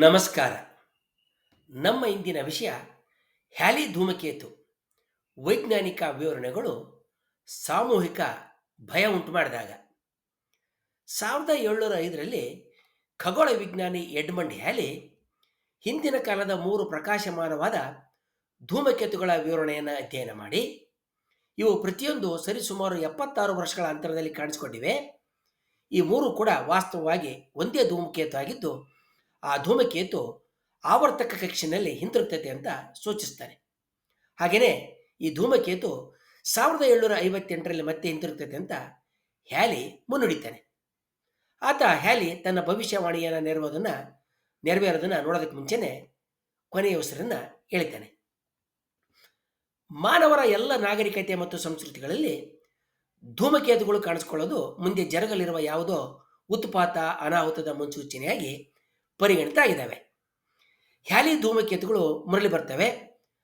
ನಮಸ್ಕಾರ. ನಮ್ಮ ಇಂದಿನ ವಿಷಯ ಹ್ಯಾಲಿ ಧೂಮಕೇತು. ವೈಜ್ಞಾನಿಕ ವಿವರಣೆಗಳು ಸಾಮೂಹಿಕ ಭಯ ಉಂಟು ಮಾಡಿದಾಗ. ಸಾವಿರದ ಏಳ್ನೂರ ಐದರಲ್ಲಿ ಖಗೋಳ ವಿಜ್ಞಾನಿ ಎಡ್ಮಂಡ್ ಹ್ಯಾಲಿ ಹಿಂದಿನ ಕಾಲದ ಮೂರು ಪ್ರಕಾಶಮಾನವಾದ ಧೂಮಕೇತುಗಳ ವಿವರಣೆಯನ್ನು ಅಧ್ಯಯನ ಮಾಡಿ. ಇವು ಪ್ರತಿಯೊಂದು ಸರಿಸುಮಾರು ಎಪ್ಪತ್ತಾರು ವರ್ಷಗಳ ಅಂತರದಲ್ಲಿ ಕಾಣಿಸಿಕೊಂಡಿವೆ. ಈ ಮೂರು ಕೂಡ ವಾಸ್ತವವಾಗಿ ಒಂದೇ ಧೂಮಕೇತು ಆಗಿದ್ದು ಆ ಧೂಮಕೇತು ಆವರ್ತಕ ಕಕ್ಷೆಯಲ್ಲಿ ಹಿಂತಿರುಗ್ತೈತೆ ಅಂತ ಸೂಚಿಸ್ತಾರೆ. ಹಾಗೆಯೇ ಈ ಧೂಮಕೇತು ಸಾವಿರದ ಏಳ್ನೂರ ಐವತ್ತೆಂಟರಲ್ಲಿ ಮತ್ತೆ ಹಿಂತಿರುಗ್ತೈತೆ ಅಂತ ಹ್ಯಾಲಿ ಮುನ್ನುಡಿತಾನೆ. ಆತ ಹ್ಯಾಲಿ ತನ್ನ ಭವಿಷ್ಯವಾಣಿಯನ್ನು ನೆರವೇರೋದನ್ನು ನೆರವೇರೋದನ್ನು ನೋಡೋದಕ್ಕೆ ಮುಂಚೆನೆ ಕೊನೆಯ ಹೆಸರನ್ನು ಹೇಳಿದ್ದಾನೆ ಮಾನವರ ಎಲ್ಲ ನಾಗರಿಕತೆ ಮತ್ತು ಸಂಸ್ಕೃತಿಗಳಲ್ಲಿ ಧೂಮಕೇತುಗಳು ಕಾಣಿಸ್ಕೊಳ್ಳೋದು ಮುಂದೆ ಜರಗಲಿರುವ ಯಾವುದೋ ಉತ್ಪಾತ, ಅನಾಹುತದ ಮುನ್ಸೂಚನೆಯಾಗಿ ಪರಿಗಣಿತ ಇದ್ದಾವೆ. ಹ್ಯಾಲಿ ಧೂಮಕೇತುಗಳು ಮರಳಿ ಬರ್ತವೆ.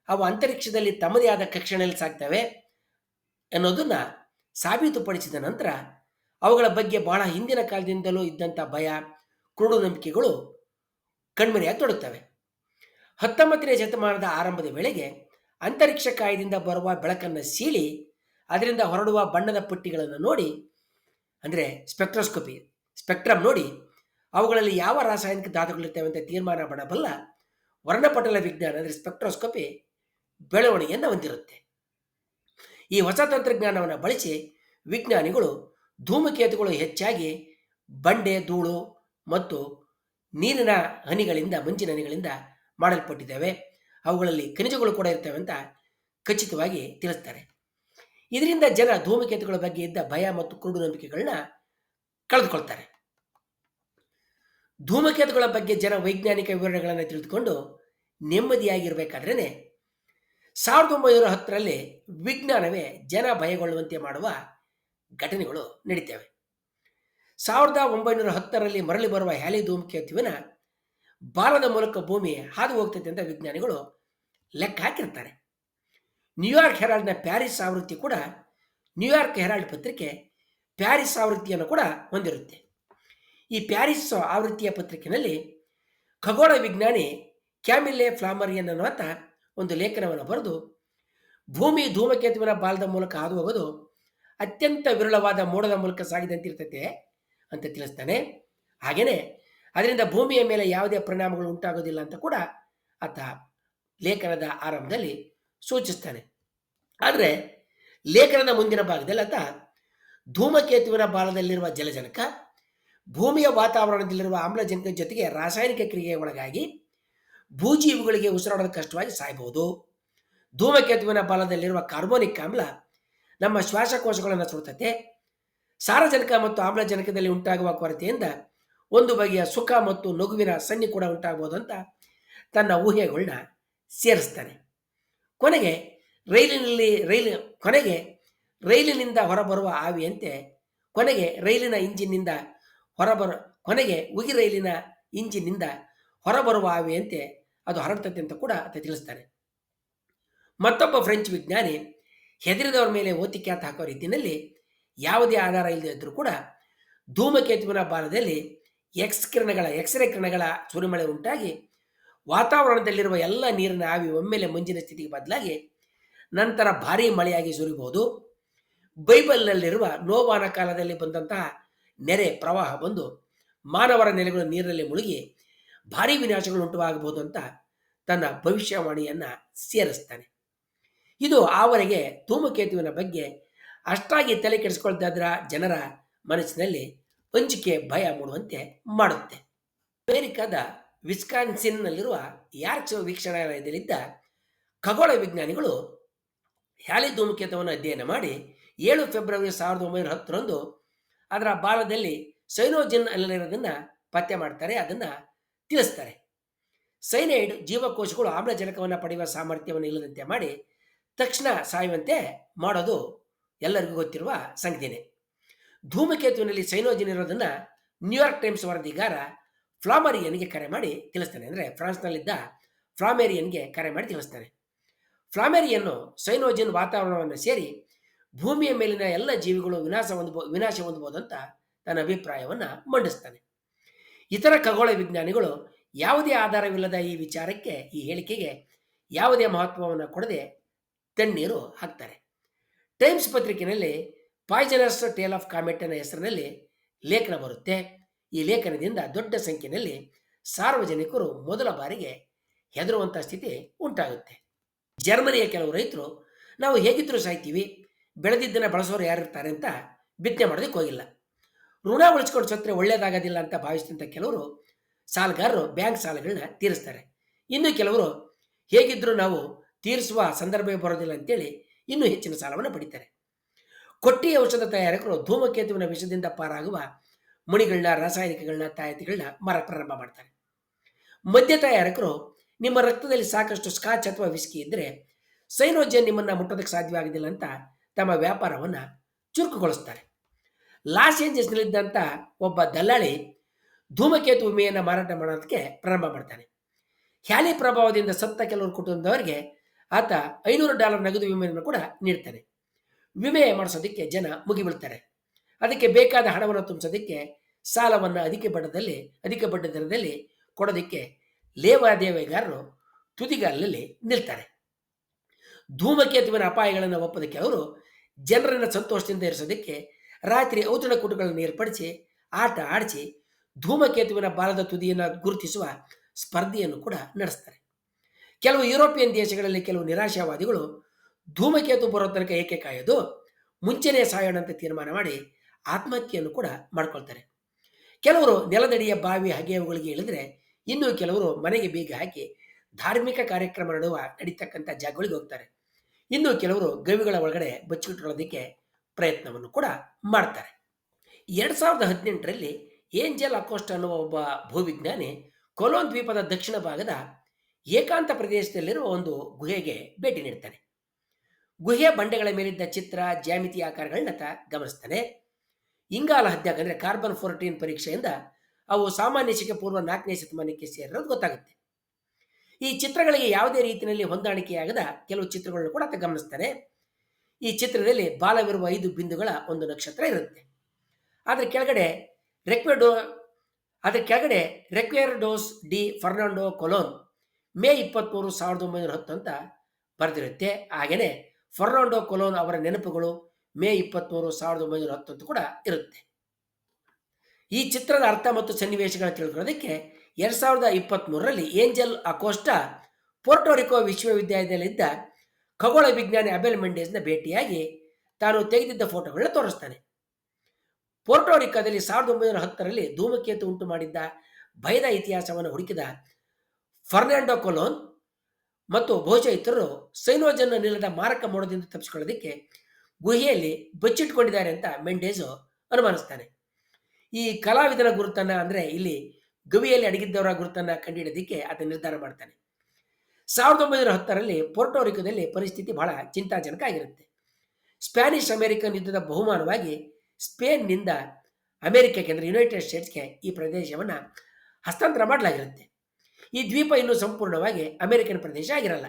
ಅವು ಅಂತರಿಕ್ಷದಲ್ಲಿ ತಮ್ಮದೇ ಆದ ಕಕ್ಷಣೆಯಲ್ಲಿ ಸಾಗ್ತವೆ ಅನ್ನೋದನ್ನ ಸಾಬೀತುಪಡಿಸಿದ ನಂತರ ಅವುಗಳ ಬಗ್ಗೆ ಬಹಳ ಹಿಂದಿನ ಕಾಲದಿಂದಲೂ ಇದ್ದಂಥ ಭಯ, ಕುರುಡು ನಂಬಿಕೆಗಳು ಕಣ್ಮರೆಯಾಗಿ ತೊಡುತ್ತವೆ ಹತ್ತೊಂಬತ್ತನೇ ಶತಮಾನದ ಆರಂಭದ ವೇಳೆಗೆ ಅಂತರಿಕ್ಷ ಕಾಯದಿಂದ ಬರುವ ಬೆಳಕನ್ನು ಸೀಳಿ ಅದರಿಂದ ಹೊರಡುವ ಬಣ್ಣದ ಪಟ್ಟಿಗಳನ್ನು ನೋಡಿ, ಅಂದರೆ ಸ್ಪೆಕ್ಟ್ರೋಸ್ಕೋಪಿ ಸ್ಪೆಕ್ಟ್ರಮ್ ನೋಡಿ ಅವುಗಳಲ್ಲಿ ಯಾವ ರಾಸಾಯನಿಕ ಧಾತುಗಳಿರ್ತವೆ ಅಂತ ತೀರ್ಮಾನ ಮಾಡಬಲ್ಲ ವರ್ಣಪಟಲ ವಿಜ್ಞಾನ ಅಂದರೆ ಸ್ಪೆಕ್ಟ್ರೋಸ್ಕೋಪಿ ಬೆಳವಣಿಗೆಯನ್ನು ಹೊಂದಿರುತ್ತೆ. ಈ ಹೊಸ ತಂತ್ರಜ್ಞಾನವನ್ನು ಬಳಸಿ ವಿಜ್ಞಾನಿಗಳು ಧೂಮಕೇತುಗಳು ಹೆಚ್ಚಾಗಿ ಬಂಡೆ, ಧೂಳು ಮತ್ತು ನೀರಿನ ಹನಿಗಳಿಂದ, ಮಂಜಿನ ಹನಿಗಳಿಂದ ಮಾಡಲ್ಪಟ್ಟಿದ್ದಾವೆ. ಅವುಗಳಲ್ಲಿ ಖನಿಜಗಳು ಕೂಡ ಇರ್ತವೆ ಅಂತ ಖಚಿತವಾಗಿ ತಿಳಿಸ್ತಾರೆ. ಇದರಿಂದ ಜನ ಧೂಮಕೇತುಗಳ ಬಗ್ಗೆ ಇದ್ದ ಭಯ ಮತ್ತು ಕುರುಡು ನಂಬಿಕೆಗಳನ್ನ ಕಳೆದುಕೊಳ್ತಾರೆ. ಧೂಮಕೇತುಗಳ ಬಗ್ಗೆ ಜನ ವೈಜ್ಞಾನಿಕ ವಿವರಣೆಗಳನ್ನು ತಿಳಿದುಕೊಂಡು ನೆಮ್ಮದಿಯಾಗಿರಬೇಕಾದ್ರೇ ಸಾವಿರದ ಒಂಬೈನೂರ ಹತ್ತರಲ್ಲಿ ವಿಜ್ಞಾನವೇ ಜನ ಭಯಗೊಳ್ಳುವಂತೆ ಮಾಡುವ ಘಟನೆಗಳು ನಡೀತವೆ. ಸಾವಿರದ ಒಂಬೈನೂರ ಹತ್ತರಲ್ಲಿ ಮರಳಿ ಬರುವ ಹ್ಯಾಲಿ ಧೂಮಕೇತುವಿನ ಬಾಲದ ಮೂಲಕ ಭೂಮಿ ಹಾದು ಹೋಗ್ತೈತೆ ಅಂತ ವಿಜ್ಞಾನಿಗಳು ಲೆಕ್ಕ ಹಾಕಿರ್ತಾರೆ. ನ್ಯೂಯಾರ್ಕ್ ಹೆರಾಲ್ಡ್ನ ಪ್ಯಾರಿಸ್ ಆವೃತ್ತಿ ಕೂಡ ನ್ಯೂಯಾರ್ಕ್ ಹೆರಾಲ್ಡ್ ಪತ್ರಿಕೆ ಪ್ಯಾರಿಸ್ ಆವೃತ್ತಿಯನ್ನು ಕೂಡ ಹೊಂದಿರುತ್ತೆ. ಈ ಪ್ಯಾರಿಸ್ ಆವೃತ್ತಿಯ ಪತ್ರಿಕೆಯಲ್ಲಿ ಖಗೋಳ ವಿಜ್ಞಾನಿ ಕ್ಯಾಮಿಲ್ಲೆ ಫ್ಲಾಮರಿಯನ್ ಅನ್ನುವಂಥ ಒಂದು ಲೇಖನವನ್ನು ಬರೆದು, ಭೂಮಿ ಧೂಮಕೇತುವಿನ ಬಾಲದ ಮೂಲಕ ಹಾದು ಹೋಗೋದು ಅತ್ಯಂತ ವಿರಳವಾದ ಮೋಡದ ಮೂಲಕ ಸಾಗಿದಂತಿರ್ತತೆ ಅಂತ ತಿಳಿಸ್ತಾನೆ. ಹಾಗೆಯೇ ಅದರಿಂದ ಭೂಮಿಯ ಮೇಲೆ ಯಾವುದೇ ಪರಿಣಾಮಗಳು ಉಂಟಾಗೋದಿಲ್ಲ ಅಂತ ಕೂಡ ಆತ ಲೇಖನದ ಆರಂಭದಲ್ಲಿ ಸೂಚಿಸ್ತಾನೆ. ಆದರೆ ಲೇಖನದ ಮುಂದಿನ ಭಾಗದಲ್ಲಿ ಆತ ಧೂಮಕೇತುವಿನ ಬಾಲದಲ್ಲಿರುವ ಜಲಜನಕ ಭೂಮಿಯ ವಾತಾವರಣದಲ್ಲಿರುವ ಆಮ್ಲಜನಕ ಜೊತೆಗೆ ರಾಸಾಯನಿಕ ಕ್ರಿಯೆಗೆ ಒಳಗಾಗಿ ಭೂಜೀವಿಗಳಿಗೆ ಉಸಿರಾಡೋದು ಕಷ್ಟವಾಗಿ ಸಾಯಬಹುದು ಧೂಮಕೇತುವಿನ ಬಾಲದಲ್ಲಿರುವ ಕಾರ್ಬೋನಿಕ್ ಆಮ್ಲ ನಮ್ಮ ಶ್ವಾಸಕೋಶಗಳನ್ನು ಸುಡುತ್ತದೆ ಸಾರಜನಕ ಮತ್ತು ಆಮ್ಲಜನಕದಲ್ಲಿ ಉಂಟಾಗುವ ಕೊರತೆಯಿಂದ ಒಂದು ಬಗೆಯ ಸುಖ ಮತ್ತು ನಗುವಿನ ಸನ್ನಿ ಕೂಡ ಉಂಟಾಗಬಹುದು ಅಂತ ತನ್ನ ಊಹೆಗಳನ್ನ ಸೇರಿಸ್ತಾನೆ. ಕೊನೆಗೆ ರೈಲಿನಲ್ಲಿ ರೈಲು ಕೊನೆಗೆ ರೈಲಿನಿಂದ ಹೊರಬರುವ ಆವಿಯಂತೆ ಕೊನೆಗೆ ರೈಲಿನ ಇಂಜಿನ್ನಿಂದ ಹೊರಬರ, ಕೊನೆಗೆ ಉಗಿ ರೈಲಿನ ಇಂಜಿನ್ನಿಂದ ಹೊರಬರುವ ಆವಿಯಂತೆ ಅದು ಹರಡ್ತದೆ ಅಂತ ಕೂಡ ಆತ ತಿಳಿಸ್ತಾರೆ ಮತ್ತೊಬ್ಬ ಫ್ರೆಂಚ್ ವಿಜ್ಞಾನಿ ಹೆದರಿದವರ ಮೇಲೆ ಓತಿಕ್ಯಾತ ಹಾಕೋ ರೀತಿಯಲ್ಲಿ ಯಾವುದೇ ಆಧಾರ ಇಲ್ಲದೆ ಇದ್ದರೂ ಕೂಡ ಧೂಮಕೇತುವಿನ ಬಾಲದಲ್ಲಿ ಎಕ್ಸ್ ಕಿರಣಗಳ ಎಕ್ಸ್ರೇ ಕಿರಣಗಳ ಸುರಿಮಳೆ ಉಂಟಾಗಿ ವಾತಾವರಣದಲ್ಲಿರುವ ಎಲ್ಲ ನೀರಿನ ಆವಿ ಒಮ್ಮೆಲೆ ಮಂಜಿನ ಸ್ಥಿತಿಗೆ ಬದಲಾಗಿ ನಂತರ ಭಾರೀ ಮಳೆಯಾಗಿ ಸುರಿಬಹುದು. ಬೈಬಲ್ನಲ್ಲಿರುವ ನೋವಾನ ಕಾಲದಲ್ಲಿ ಬಂದಂತಹ ನೆರೆ ಪ್ರವಾಹ ಬಂದು ಮಾನವರ ನೆಲೆಗಳು ನೀರಿನಲ್ಲಿ ಮುಳುಗಿ ಭಾರಿ ವಿನಾಶಗಳು ಉಂಟುವಾಗಬಹುದು ಅಂತ ತನ್ನ ಭವಿಷ್ಯವಾಣಿಯನ್ನು ಸೇರಿಸ್ತಾನೆ. ಇದು ಆವರೆಗೆ ಧೂಮಕೇತುವಿನ ಬಗ್ಗೆ ಅಷ್ಟಾಗಿ ತಲೆ ಕೆಡಿಸ್ಕೊಳ್ತಾದ್ರ ಜನರ ಮನಸ್ಸಿನಲ್ಲಿ ಅಂಜಿಕೆ ಭಯ ಮೂಡುವಂತೆ ಮಾಡುತ್ತೆ. ಅಮೆರಿಕದ ವಿಸ್ಕಾನ್ಸಿನ್ನಲ್ಲಿರುವ ಯಾರ್ಚ್ ವೀಕ್ಷಣಾಲಯದಲ್ಲಿದ್ದ ಖಗೋಳ ವಿಜ್ಞಾನಿಗಳು ಹ್ಯಾಲಿ ಧೂಮಕೇತವನ್ನು ಅಧ್ಯಯನ ಮಾಡಿ ಏಳು ಫೆಬ್ರವರಿ ಸಾವಿರದ ಒಂಬೈನೂರ ಹತ್ತರಂದು ಅದರ ಬಾಲದಲ್ಲಿ ಸೈನೋಜಿನ್ ಅಲ್ಲಿರೋದನ್ನು ಪತ್ತೆ ಮಾಡ್ತಾರೆ, ಅದನ್ನು ತಿಳಿಸ್ತಾರೆ. ಸೈನೈಡ್ ಜೀವಕೋಶಗಳು ಆಮ್ಲಜನಕವನ್ನು ಪಡೆಯುವ ಸಾಮರ್ಥ್ಯವನ್ನು ಇಲ್ಲದಂತೆ ಮಾಡಿ ತಕ್ಷಣ ಸಾಯುವಂತೆ ಮಾಡೋದು ಎಲ್ಲರಿಗೂ ಗೊತ್ತಿರುವ ಸಂಗತಿನೇ. ಧೂಮಕೇತುವಿನಲ್ಲಿ ಸೈನೋಜಿನ್ ಇರೋದನ್ನು ನ್ಯೂಯಾರ್ಕ್ ಟೈಮ್ಸ್ ವರದಿಗಾರ ಫ್ಲಾಮರಿಯನ್ಗೆ ಕರೆ ಮಾಡಿ ತಿಳಿಸ್ತಾನೆ. ಅಂದರೆ ಫ್ರಾನ್ಸ್ನಲ್ಲಿದ್ದ ಫ್ಲಾಮೇರಿಯನ್ಗೆ ಕರೆ ಮಾಡಿ ತಿಳಿಸ್ತಾನೆ. ಫ್ಲಾಮೇರಿಯನ್ನು ಸೈನೋಜಿನ್ ವಾತಾವರಣವನ್ನು ಸೇರಿ ಭೂಮಿಯ ಮೇಲಿನ ಎಲ್ಲ ಜೀವಿಗಳು ವಿನಾಶ ಹೊಂದಬೋ, ವಿನಾಶ ಹೊಂದಬಹುದು ಅಂತ ತನ್ನ ಅಭಿಪ್ರಾಯವನ್ನು ಮಂಡಿಸ್ತಾನೆ. ಇತರ ಖಗೋಳ ವಿಜ್ಞಾನಿಗಳು ಯಾವುದೇ ಆಧಾರವಿಲ್ಲದ ಈ ವಿಚಾರಕ್ಕೆ, ಈ ಹೇಳಿಕೆಗೆ ಯಾವುದೇ ಮಹತ್ವವನ್ನು ಕೊಡದೆ ತಣ್ಣೀರು ಹಾಕ್ತಾರೆ. ಟೈಮ್ಸ್ ಪತ್ರಿಕೆಯಲ್ಲಿ ಪಾಯ್ಜನಸ್ ಟೇಲ್ ಆಫ್ ಕಾಮೆಟ್ ಅನ್ನ ಹೆಸರಿನಲ್ಲಿ ಲೇಖನ ಬರುತ್ತೆ. ಈ ಲೇಖನದಿಂದ ದೊಡ್ಡ ಸಂಖ್ಯೆಯಲ್ಲಿ ಸಾರ್ವಜನಿಕರು ಮೊದಲ ಬಾರಿಗೆ ಹೆದರುವಂಥ ಸ್ಥಿತಿ ಉಂಟಾಗುತ್ತೆ. ಜರ್ಮನಿಯ ಕೆಲವು ರೈತರು, ನಾವು ಹೇಗಿದ್ದರೂ ಸಾಯ್ತೀವಿ ಬೆಳೆದಿದ್ದನ್ನು ಬಳಸೋರು ಯಾರಿರ್ತಾರೆ ಅಂತ ಬಿತ್ತನೆ ಮಾಡೋದಕ್ಕೆ ಹೋಗಿಲ್ಲ. ಋಣ ಉಳಿಸ್ಕೊಂಡು ಸತ್ರೆ ಒಳ್ಳೇದಾಗೋದಿಲ್ಲ ಅಂತ ಭಾವಿಸಿದಂಥ ಕೆಲವರು ಸಾಲಗಾರರು ಬ್ಯಾಂಕ್ ಸಾಲಗಳನ್ನ ತೀರಿಸ್ತಾರೆ. ಇನ್ನು ಕೆಲವರು ಹೇಗಿದ್ದರೂ ನಾವು ತೀರಿಸುವ ಸಂದರ್ಭ ಬರೋದಿಲ್ಲ ಅಂತೇಳಿ ಇನ್ನೂ ಹೆಚ್ಚಿನ ಸಾಲವನ್ನು ಪಡಿತಾರೆ. ಕೊಟ್ಟಿ ಔಷಧ ತಯಾರಕರು ಧೂಮಕೇತುವಿನ ವಿಷದಿಂದ ಪಾರಾಗುವ ಮಣಿಗಳನ್ನ ರಾಸಾಯನಿಕಗಳನ್ನ ತಾಯತಿಗಳನ್ನ ಮರ ಪ್ರಾರಂಭ ಮಾಡ್ತಾರೆ. ಮದ್ಯ ತಯಾರಕರು ನಿಮ್ಮ ರಕ್ತದಲ್ಲಿ ಸಾಕಷ್ಟು ಸ್ಕಾಚ್ ಅಥವಾ ವಿಸ್ಕಿ ಇದ್ದರೆ ಸೈನೋಜನ್ ನಿಮ್ಮನ್ನು ಮುಟ್ಟೋದಕ್ಕೆ ಸಾಧ್ಯವಾಗೋದಿಲ್ಲ ಅಂತ ತಮ್ಮ ವ್ಯಾಪಾರವನ್ನು ಚುರುಕುಗೊಳಿಸ್ತಾರೆ. ಲಾಸ್ ಏಂಜಲ್ಸ್ನಲ್ಲಿದ್ದಂಥ ಒಬ್ಬ ದಲ್ಲಾಳಿ ಧೂಮಕೇತು ವಿಮೆಯನ್ನು ಮಾರಾಟ ಮಾಡೋದಕ್ಕೆ ಪ್ರಾರಂಭ ಮಾಡ್ತಾನೆ. ಹ್ಯಾಲಿ ಪ್ರಭಾವದಿಂದ ಸತ್ತ ಕೆಲವರು ಕುಟುಂಬದವರಿಗೆ ಆತ ಐನೂರು ಡಾಲರ್ ನಗದು ವಿಮೆಯನ್ನು ಕೂಡ ನೀಡ್ತಾನೆ. ವಿಮೆ ಮಾಡಿಸೋದಕ್ಕೆ ಜನ ಮುಗಿಬೀಳ್ತಾರೆ ಅದಕ್ಕೆ ಬೇಕಾದ ಹಣವನ್ನು ತುಂಬಿಸೋದಕ್ಕೆ ಸಾಲವನ್ನು ಅಧಿಕ ಬಡ್ಡದಲ್ಲಿ, ಅಧಿಕ ಬಡ್ಡ ದರದಲ್ಲಿ ಕೊಡೋದಕ್ಕೆ ಲೇವಾದೇವಿಗಾರರು ತುದಿಗಾಲಲ್ಲಿ ನಿಲ್ತಾರೆ. ಧೂಮಕೇತುವಿನ ಅಪಾಯಗಳನ್ನು ಒಪ್ಪೋದಕ್ಕೆ ಅವರು ಜನರನ್ನು ಸಂತೋಷದಿಂದ ಇರಿಸೋದಕ್ಕೆ ರಾತ್ರಿ ಔತಣ ಕೂಟಗಳನ್ನು ಏರ್ಪಡಿಸಿ ಆಟ ಆಡಿಸಿ ಧೂಮಕೇತುವಿನ ಬಾಲದ ತುದಿಯನ್ನು ಗುರುತಿಸುವ ಸ್ಪರ್ಧೆಯನ್ನು ಕೂಡ ನಡೆಸ್ತಾರೆ. ಕೆಲವು ಯುರೋಪಿಯನ್ ದೇಶಗಳಲ್ಲಿ ಕೆಲವು ನಿರಾಶಾವಾದಿಗಳು ಧೂಮಕೇತು ಬರೋ ತನಕ ಏಕೆ ಕಾಯೋದು, ಮುಂಚೆನೇ ಸಾಯೋಣ ಅಂತ ತೀರ್ಮಾನ ಮಾಡಿ ಆತ್ಮಹತ್ಯೆಯನ್ನು ಕೂಡ ಮಾಡ್ಕೊಳ್ತಾರೆ. ಕೆಲವರು ನೆಲದಡಿಯ ಬಾವಿ ಹಗೆಯವುಗಳಿಗೆ ಇಳಿದ್ರೆ ಇನ್ನು ಕೆಲವರು ಮನೆಗೆ ಬೀಗ ಹಾಕಿ ಧಾರ್ಮಿಕ ಕಾರ್ಯಕ್ರಮ ನಡುವ ನಡೀತಕ್ಕಂಥ ಜಾಗಗಳಿಗೆ ಹೋಗ್ತಾರೆ. ಇನ್ನು ಕೆಲವರು ಗವಿಗಳ ಒಳಗಡೆ ಬಚ್ಚಿಟ್ಟುಕೊಳ್ಳೋದಕ್ಕೆ ಪ್ರಯತ್ನವನ್ನು ಕೂಡ ಮಾಡ್ತಾರೆ. ಎರಡು ಸಾವಿರದ ಹದಿನೆಂಟರಲ್ಲಿ ಏಂಜೆಲ್ ಅಕೋಸ್ಟ್ ಅನ್ನುವ ಒಬ್ಬ ಭೂವಿಜ್ಞಾನಿ ಕೊಲೋನ್ ದ್ವೀಪದ ದಕ್ಷಿಣ ಭಾಗದ ಏಕಾಂತ ಪ್ರದೇಶದಲ್ಲಿರುವ ಒಂದು ಗುಹೆಗೆ ಭೇಟಿ ನೀಡ್ತಾನೆ. ಗುಹೆಯ ಬಂಡೆಗಳ ಮೇಲಿದ್ದ ಚಿತ್ರ ಜ್ಯಾಮಿತಿ ಆಕಾರಗಳನ್ನ ಗಮನಿಸ್ತಾನೆ. ಇಂಗಾಲ ಹದ್ಯಾಕ ಅಂದರೆ ಕಾರ್ಬನ್ ಫೋರ್ಟೀನ್ ಪರೀಕ್ಷೆಯಿಂದ ಅವು ಸಾಮಾನ್ಯ ಶಿಕೆ ಪೂರ್ವ ನಾಲ್ಕನೇ ಶತಮಾನಕ್ಕೆ ಸೇರಿರೋದು ಗೊತ್ತಾಗುತ್ತೆ. ಈ ಚಿತ್ರಗಳಿಗೆ ಯಾವುದೇ ರೀತಿಯಲ್ಲಿ ಹೊಂದಾಣಿಕೆಯಾಗದ ಕೆಲವು ಚಿತ್ರಗಳನ್ನು ಕೂಡ ಆತ ಗಮನಿಸ್ತಾನೆ ಈ ಚಿತ್ರದಲ್ಲಿ ಬಾಲವಿರುವ ಐದು ಬಿಂದುಗಳ ಒಂದು ನಕ್ಷತ್ರ ಇರುತ್ತೆ. ಅದರ ಕೆಳಗಡೆ ರೆಕ್ವೆಡೋ ಅದರ ಕೆಳಗಡೆ recuerdos de Fernando colon May ಇಪ್ಪತ್ತ್ಮೂರು ಸಾವಿರದ ಒಂಬೈನೂರ ಹತ್ತು ಅಂತ ಬರೆದಿರುತ್ತೆ. ಹಾಗೆಯೇ ಫರ್ನಾಂಡೋ ಕೊಲೋನ್ ಅವರ ನೆನಪುಗಳು ಮೇ ಇಪ್ಪತ್ತ್ಮೂರು ಸಾವಿರದ ಒಂಬೈನೂರ ಹತ್ತು ಕೂಡ ಇರುತ್ತೆ. ಈ ಚಿತ್ರದ ಅರ್ಥ ಮತ್ತು ಸನ್ನಿವೇಶಗಳನ್ನು ತಿಳ್ಕೊಳ್ಳೋದಕ್ಕೆ ಎರಡು ಸಾವಿರದ ಇಪ್ಪತ್ತ್ಮೂರರಲ್ಲಿ ಏಂಜಲ್ ಅಕೋಸ್ಟಾ ಪೋರ್ಟೋರಿಕೋ ವಿಶ್ವವಿದ್ಯಾಲಯದಲ್ಲಿದ್ದ ಖಗೋಳ ವಿಜ್ಞಾನಿ ಅಬೆಲ್ ಮೆಂಡೇಸ್ನ ಭೇಟಿಯಾಗಿ ತಾನು ತೆಗೆದಿದ್ದ ಫೋಟೋಗಳನ್ನ ತೋರಿಸ್ತಾನೆ. ಪೋರ್ಟೋರಿಕಾದಲ್ಲಿ ಸಾವಿರದ ಒಂಬೈನೂರ ಹತ್ತರಲ್ಲಿ ಧೂಮಕೇತು ಉಂಟು ಮಾಡಿದ್ದ ಭಯದ ಇತಿಹಾಸವನ್ನು ಹುಡುಕಿದ ಫರ್ನಾಂಡೊ ಕೊಲೋನ್ ಮತ್ತು ಬಹುಶಃ ಇತರರು ಸೈನೋಜನ್ ನಿಲ್ಲದ ಮಾರಕ ಮೋಡದಿಂದ ತಪ್ಪಿಸಿಕೊಳ್ಳೋದಕ್ಕೆ ಗುಹೆಯಲ್ಲಿ ಬಚ್ಚಿಟ್ಕೊಂಡಿದ್ದಾರೆ ಅಂತ ಮೆಂಡೇಜು ಅನುಮಾನಿಸ್ತಾನೆ. ಈ ಕಲಾವಿದನ ಗುರುತನ್ನ ಅಂದರೆ ಇಲ್ಲಿ ಗವಿಯಲ್ಲಿ ಅಡಗಿದ್ದವರ ಗುರುತನ್ನ ಕಂಡುಹಿಡಿಯೋದಕ್ಕೆ ಆತ ನಿರ್ಧಾರ ಮಾಡ್ತಾನೆ. ಸಾವಿರದ ಒಂಬೈನೂರ ಹತ್ತರಲ್ಲಿ ಪೋರ್ಟೋರಿಕೋದಲ್ಲಿ ಪರಿಸ್ಥಿತಿ ಬಹಳ ಚಿಂತಾಜನಕ ಆಗಿರುತ್ತೆ. ಸ್ಪ್ಯಾನಿಷ್ ಅಮೆರಿಕನ್ ಯುದ್ಧದ ಬಹುಮಾನವಾಗಿ ಸ್ಪೇನ್ನಿಂದ ಅಮೆರಿಕಕ್ಕೆ ಅಂದರೆ ಯುನೈಟೆಡ್ ಸ್ಟೇಟ್ಸ್ಗೆ ಈ ಪ್ರದೇಶವನ್ನು ಹಸ್ತಾಂತರ ಮಾಡಲಾಗಿರುತ್ತೆ. ಈ ದ್ವೀಪ ಇನ್ನೂ ಸಂಪೂರ್ಣವಾಗಿ ಅಮೆರಿಕನ್ ಪ್ರದೇಶ ಆಗಿರಲ್ಲ.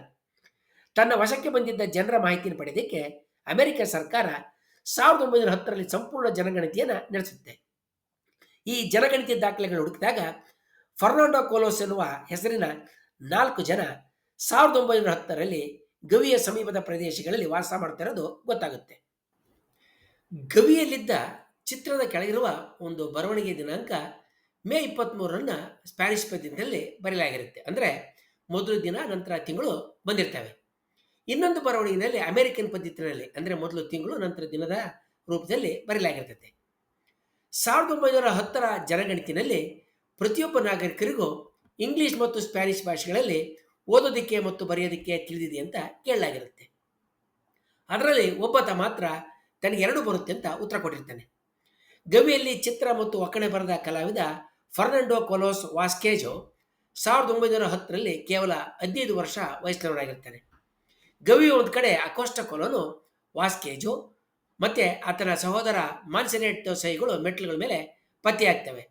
ತನ್ನ ವಶಕ್ಕೆ ಬಂದಿದ್ದ ಜನರ ಮಾಹಿತಿಯನ್ನು ಪಡೆಯೋದಕ್ಕೆ ಅಮೆರಿಕ ಸರ್ಕಾರ ಸಾವಿರದ ಒಂಬೈನೂರ ಹತ್ತರಲ್ಲಿ ಸಂಪೂರ್ಣ ಜನಗಣತಿಯನ್ನು ನಡೆಸುತ್ತೆ. ಈ ಜನಗಣತಿ ದಾಖಲೆಗಳು ಹುಡುಕಿದಾಗ ಫರ್ನಾಂಡೋ ಕೋಲೋಸ್ ಎನ್ನುವ ಹೆಸರಿನ ನಾಲ್ಕು ಜನ ಸಾವಿರದ ಒಂಬೈನೂರ ಹತ್ತರಲ್ಲಿ ಗವಿಯ ಸಮೀಪದ ಪ್ರದೇಶಗಳಲ್ಲಿ ವಾಸ ಮಾಡ್ತಿರೋದು ಗೊತ್ತಾಗುತ್ತೆ. ಗವಿಯಲ್ಲಿದ್ದ ಚಿತ್ರದ ಕೆಳಗಿರುವ ಒಂದು ಬರವಣಿಗೆ ದಿನಾಂಕ ಮೇ ಇಪ್ಪತ್ತ್ಮೂರನ್ನು ಸ್ಪ್ಯಾನಿಷ್ ಪದ್ಯದಲ್ಲಿ ಬರೆಯಲಾಗಿರುತ್ತೆ. ಅಂದರೆ ಮೊದಲು ದಿನ, ನಂತರ ತಿಂಗಳು ಬಂದಿರ್ತವೆ. ಇನ್ನೊಂದು ಬರವಣಿಗೆಯಲ್ಲಿ ಅಮೆರಿಕನ್ ಪದ್ಧತಿನಲ್ಲಿ ಅಂದರೆ ಮೊದಲು ತಿಂಗಳು, ನಂತರ ದಿನದ ರೂಪದಲ್ಲಿ ಬರೆಯಲಾಗಿರ್ತದೆ. ಸಾವಿರದ ಒಂಬೈನೂರ ಹತ್ತರ ಜನಗಣತಿನಲ್ಲಿ ಪ್ರತಿಯೊಬ್ಬ ನಾಗರಿಕರಿಗೂ ಇಂಗ್ಲಿಷ್ ಮತ್ತು ಸ್ಪ್ಯಾನಿಷ್ ಭಾಷೆಗಳಲ್ಲಿ ಓದೋದಕ್ಕೆ ಮತ್ತು ಬರೆಯೋದಕ್ಕೆ ತಿಳಿದಿದೆ ಅಂತ ಕೇಳಲಾಗಿರುತ್ತೆ. ಅದರಲ್ಲಿ ಒಬ್ಬತ ಮಾತ್ರ ತನಗೆ ಎರಡು ಬರುತ್ತೆ ಅಂತ ಉತ್ತರ ಕೊಟ್ಟಿರ್ತಾನೆ. ಗವಿಯಲ್ಲಿ ಚಿತ್ರ ಮತ್ತು ಒಕ್ಕಣೆ ಬರೆದ ಕಲಾವಿದ ಫರ್ನಾಂಡೋ ಕೊಲೋಸ್ ವಾಸ್ಕೇಜೋ ಸಾವಿರದ ಒಂಬೈನೂರ ಹತ್ತರಲ್ಲಿ ಕೇವಲ ಹದಿನೈದು ವರ್ಷ ವಯಸ್ಸಿನವರಾಗಿರ್ತಾನೆ ಗವಿ ಒಂದು ಕಡೆ ಅಕೋಷ್ಟ ಕೊಲೋನು ವಾಸ್ಕೇಜೋ ಮತ್ತು ಆತನ ಸಹೋದರ ಮಾನ್ಸೆನೆಟ್ ಸಹಿಗಳು ಮೆಟ್ಲುಗಳ ಮೇಲೆ ಪತ್ತೆಯಾಗ್ತವೆ.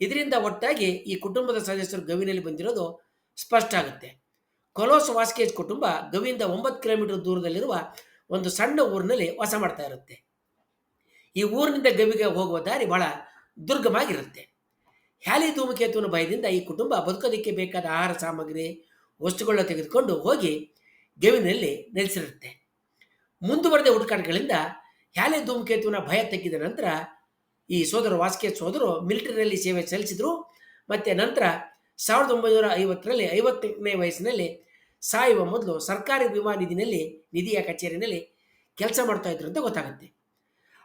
ಇದರಿಂದ ಒಟ್ಟಾಗಿ ಈ ಕುಟುಂಬದ ಸದಸ್ಯರು ಗವಿನಲ್ಲಿ ಬಂದಿರೋದು ಸ್ಪಷ್ಟ ಆಗುತ್ತೆ. ಕೊಲೋಸ್ ವಾಸ್ಕೇಜ್ ಕುಟುಂಬ ಗವಿಯಿಂದ ಒಂಬತ್ತು ಕಿಲೋಮೀಟರ್ ದೂರದಲ್ಲಿರುವ ಒಂದು ಸಣ್ಣ ಊರಿನಲ್ಲಿ ವಾಸ ಮಾಡ್ತಾ ಇರುತ್ತೆ. ಈ ಊರಿನಿಂದ ಗವಿಗೆ ಹೋಗುವ ದಾರಿ ಬಹಳ ದುರ್ಗಮಾಗಿರುತ್ತೆ ಹ್ಯಾಲಿ ಧೂಮಕೇತುವಿನ ಭಯದಿಂದ ಈ ಕುಟುಂಬ ಬದುಕೋದಕ್ಕೆ ಬೇಕಾದ ಆಹಾರ ಸಾಮಗ್ರಿ ವಸ್ತುಗಳನ್ನ ತೆಗೆದುಕೊಂಡು ಹೋಗಿ ಗವಿನಲ್ಲಿ ನೆಲೆಸಿರುತ್ತೆ. ಮುಂದುವರೆದ ಹುಡುಕಾಟಗಳಿಂದ ಹ್ಯಾಲಿ ಧೂಮಕೇತುವಿನ ಭಯ ತೆಗೆದ ನಂತರ ಈ ಸೋದರ ವಾಸ್ಕೆ ಸೋದರು ಮಿಲಿಟರಿಯಲ್ಲಿ ಸೇವೆ ಸಲ್ಲಿಸಿದ್ರು. ಮತ್ತು ನಂತರ ಸಾವಿರದ ಒಂಬೈನೂರ ಐವತ್ತರಲ್ಲಿ ಐವತ್ತನೇ ವಯಸ್ಸಿನಲ್ಲಿ ಸಾಯುವ ಮೊದಲು ಸರ್ಕಾರಿ ವಿಮಾ ನಿಧಿನಲ್ಲಿ, ನಿಧಿಯ ಕಚೇರಿನಲ್ಲಿ ಕೆಲಸ ಮಾಡ್ತಾ ಇದ್ರು ಅಂತ ಗೊತ್ತಾಗುತ್ತೆ.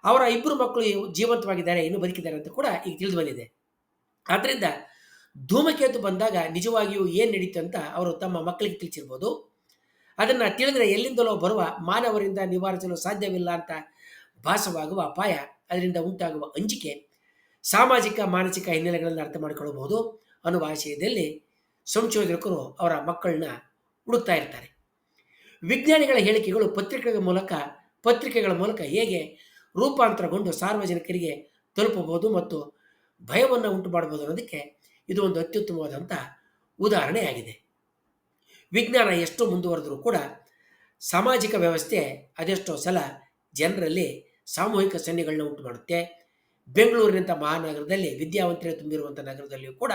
ಅವರ ಇಬ್ಬರು ಮಕ್ಕಳು ಜೀವಂತವಾಗಿದ್ದಾರೆ, ಇನ್ನು ಬದುಕಿದ್ದಾರೆ ಅಂತ ಕೂಡ ಈಗ ತಿಳಿದು ಬಂದಿದೆ. ಆದ್ದರಿಂದ ಧೂಮಕೇತು ಬಂದಾಗ ನಿಜವಾಗಿಯೂ ಏನು ನಡೀತು ಅಂತ ಅವರು ತಮ್ಮ ಮಕ್ಕಳಿಗೆ ತಿಳಿಸಿರ್ಬೋದು. ಅದನ್ನು ತಿಳಿದರೆ ಎಲ್ಲಿಂದಲೋ ಬರುವ ಮಾನವರಿಂದ ನಿವಾರಿಸಲು ಸಾಧ್ಯವಿಲ್ಲ ಅಂತ ಭಾಸವಾಗುವ ಅಪಾಯ. ಅದರಿಂದ ಉಂಟಾಗುವ ಅಂಜಿಕೆ ಸಾಮಾಜಿಕ, ಮಾನಸಿಕ ಹಿನ್ನೆಲೆಗಳನ್ನು ಅರ್ಥ ಮಾಡಿಕೊಳ್ಳಬಹುದು ಅನ್ನುವ ಆಶಯದಲ್ಲಿ ಸಂಶೋಧಕರು ಅವರ ಮಕ್ಕಳನ್ನ ಹುಡುಕ್ತಾ ಇರ್ತಾರೆ. ವಿಜ್ಞಾನಿಗಳ ಹೇಳಿಕೆಗಳು ಪತ್ರಿಕೆಗಳ ಮೂಲಕ ಪತ್ರಿಕೆಗಳ ಮೂಲಕ ಹೇಗೆ ರೂಪಾಂತರಗೊಂಡು ಸಾರ್ವಜನಿಕರಿಗೆ ತಲುಪಬಹುದು ಮತ್ತು ಭಯವನ್ನು ಉಂಟು ಮಾಡಬಹುದು ಅನ್ನೋದಕ್ಕೆ ಇದು ಒಂದು ಅತ್ಯುತ್ತಮವಾದಂಥ ಉದಾಹರಣೆಯಾಗಿದೆ ವಿಜ್ಞಾನ ಎಷ್ಟು ಮುಂದುವರೆದರೂ ಕೂಡ ಸಾಮಾಜಿಕ ವ್ಯವಸ್ಥೆ ಅದೆಷ್ಟೋ ಸಲ ಜನರಲ್ಲಿ ಸಾಮೂಹಿಕ ಸನ್ನಿಗಳನ್ನ ಉಂಟು ಮಾಡುತ್ತೆ. ಬೆಂಗಳೂರಿನಂಥ ಮಹಾನಗರದಲ್ಲಿ ವಿದ್ಯಾವಂತರೇ ತುಂಬಿರುವಂಥ ನಗರದಲ್ಲಿಯೂ ಕೂಡ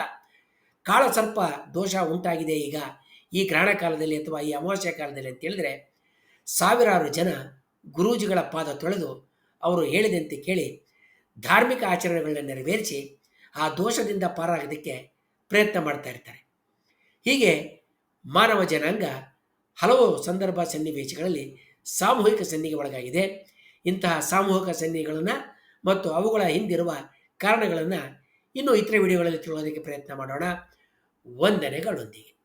ಕಾಳಸರ್ಪ ದೋಷ ಉಂಟಾಗಿದೆ. ಈಗ ಈ ಗ್ರಹಣ ಕಾಲದಲ್ಲಿ ಅಥವಾ ಈ ಅಮಾವಾಸ್ಯ ಕಾಲದಲ್ಲಿ ಅಂತ ಹೇಳಿದ್ರೆ ಸಾವಿರಾರು ಜನ ಗುರೂಜಿಗಳ ಪಾದ ತೊಳೆದು ಅವರು ಹೇಳಿದಂತೆ ಕೇಳಿ ಧಾರ್ಮಿಕ ಆಚರಣೆಗಳನ್ನ ನೆರವೇರಿಸಿ ಆ ದೋಷದಿಂದ ಪಾರಾಗೋದಕ್ಕೆ ಪ್ರಯತ್ನ ಮಾಡ್ತಾ ಇರ್ತಾರೆ. ಹೀಗೆ ಮಾನವ ಜನಾಂಗ ಹಲವು ಸಂದರ್ಭ ಸನ್ನಿವೇಶಗಳಲ್ಲಿ ಸಾಮೂಹಿಕ ಸನ್ನಿಗೆ ಒಳಗಾಗಿದೆ. ಇಂತಹ ಸಾಮೂಹಿಕ ಸನ್ನಿಗಳನ್ನು ಮತ್ತು ಅವುಗಳ ಹಿಂದಿರುವ ಕಾರಣಗಳನ್ನು ಇನ್ನೂ ಇತರ ವಿಡಿಯೋಗಳಲ್ಲಿ ತಿಳುವುದಕ್ಕೆ ಪ್ರಯತ್ನ ಮಾಡೋಣ. ವಂದನೆಗಳೊಂದಿಗೆ.